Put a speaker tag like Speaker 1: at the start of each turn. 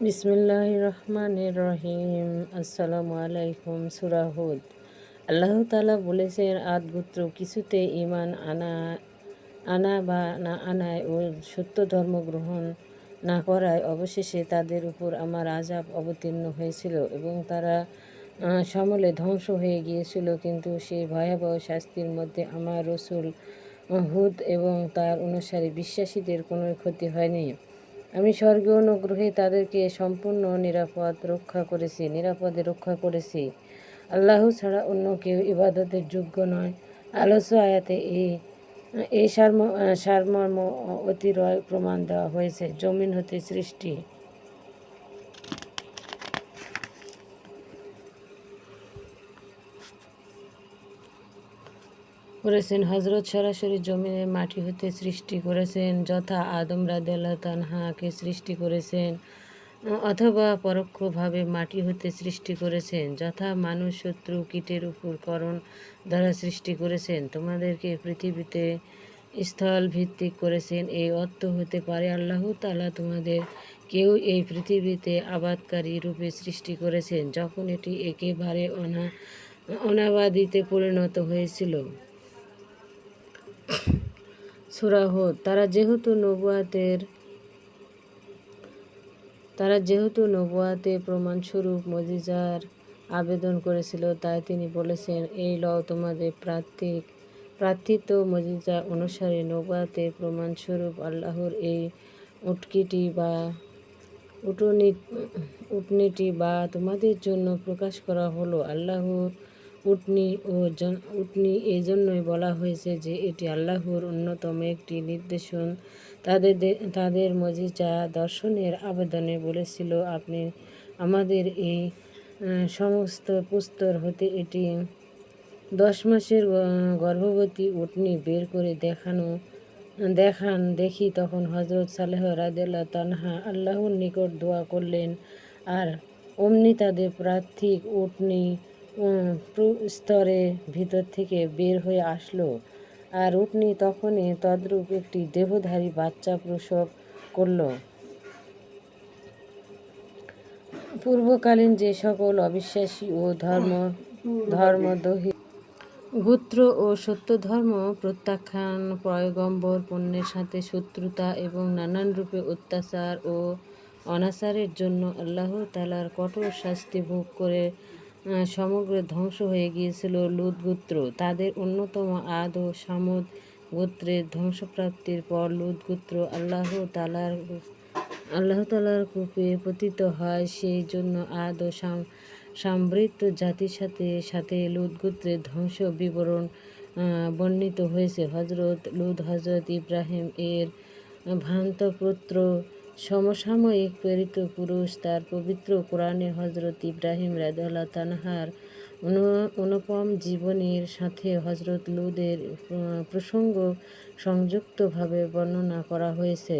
Speaker 1: বিসমিল্লাহ রহমান রহিম আসসালামু আলাইকুম সুরাহুদ আল্লাহ তালা বলেছেন, আদগুত্র কিছুতে ইমান আনা আনা বা না আনায় ও সত্য ধর্ম গ্রহণ না করায় অবশেষে তাদের উপর আমার আজাব অবতীর্ণ হয়েছিল এবং তারা সমলে ধ্বংস হয়ে গিয়েছিল। কিন্তু সেই ভয়াবহ শাস্তির মধ্যে আমার রসুল হুদ এবং তার অনুসারী বিশ্বাসীদের কোনো ক্ষতি হয়নি। আমি স্বর্গে অনুগ্রহে তাদেরকে সম্পূর্ণ নিরাপদ রক্ষা করেছি, নিরাপদে রক্ষা করেছি। আল্লাহ ছাড়া অন্য কেউ ইবাদতের যোগ্য নয়। আলোচ্য আয়াতে এই এই সারম, সারমর্ম অতিরয় প্রমাণ দেওয়া হয়েছে, জমিন হতে সৃষ্টি। করেছেন হজরত সরাসরি জমিনে মাটি হতে সৃষ্টি করেছেন, যথা আদম রাদেল্লা সৃষ্টি করেছেন, অথবা পরোক্ষভাবে মাটি হতে সৃষ্টি করেছেন, যথা মানুষ শত্রু কীটের উপর করণ দ্বারা সৃষ্টি করেছেন। তোমাদেরকে পৃথিবীতে স্থল ভিত্তিক করেছেন এই অর্থ হতে পারে আল্লাহ তালা তোমাদের কেউ এই পৃথিবীতে আবাদকারী রূপে সৃষ্টি করেছেন, যখন এটি একেবারে অনা, অনাবাদিতে পরিণত হয়েছিল। সুরাহ তারা যেহেতু নবুয়াতের, তারা যেহেতু নবুয়াতে প্রমাণস্বরূপ মজিজার আবেদন করেছিল, তাই তিনি বলেছেন, এই ল তোমাদের প্রার্থিক প্রার্থিত মজিজা অনুসারে নবুয়াতে প্রমাণস্বরূপ আল্লাহর এই উটকিটি বা উটনি, উটনিটি বা তোমাদের জন্য প্রকাশ করা হলো। আল্লাহর উটনি ও উটনি এই জন্যই বলা হয়েছে যে এটি আল্লাহর অন্যতম একটি নির্দেশন। তাদের তাদের মজিজা দর্শনের আবেদনে বলেছিল, আপনি আমাদের এই সমস্ত পুস্তর হতে এটি দশ মাসের গর্ভবতী উটনি বের করে দেখানো, দেখান, দেখি। তখন হজরত সালেহ রাদেল্লা তানহা আল্লাহর নিকট দোয়া করলেন। আর অমনি তাদের প্রার্থিক উটনি স্তরে ভিতর থেকে বের হয়ে আসলো। আর উটনি তখনই তদ্রূপ একটি দেহধারী বাচ্চা প্রসব করল। পূর্বকালীন যে সকল অবিশ্বাসী ও ধর্ম ধর্মদহী গোত্র ও সত্য ধর্ম প্রত্যাখ্যান, পয়গম্বর পণ্যের সাথে শত্রুতা এবং নানান রূপে অত্যাচার ও অনাচারের জন্য আল্লাহ তালার কঠোর শাস্তি ভোগ করে সমগ্র ধ্বংস হয়ে গিয়েছিল লুদ গোত্র তাদের অন্যতম আদ ও সামদ গোত্রের ধ্বংসপ্রাপ্তির পর লুদ গোত্র আল্লাহ তালার আল্লাহ তালার কূপে পতিত হয়, সেই জন্য আদ ও সমৃদ্ধ জাতির সাথে সাথে লুদ গোত্রের ধ্বংস বিবরণ বর্ণিত হয়েছে। হজরত লুদ হজরত ইব্রাহিম এর ভ্রান্ত পুত্র সমসাময়িক প্রেরিত পুরুষ তার পবিত্র কোরআনে হজরত ইব্রাহিম রাদুল্লাহ তানহার অনুপম জীবনের সাথে হজরত লুদের প্রসঙ্গ সংযুক্তভাবে বর্ণনা করা হয়েছে।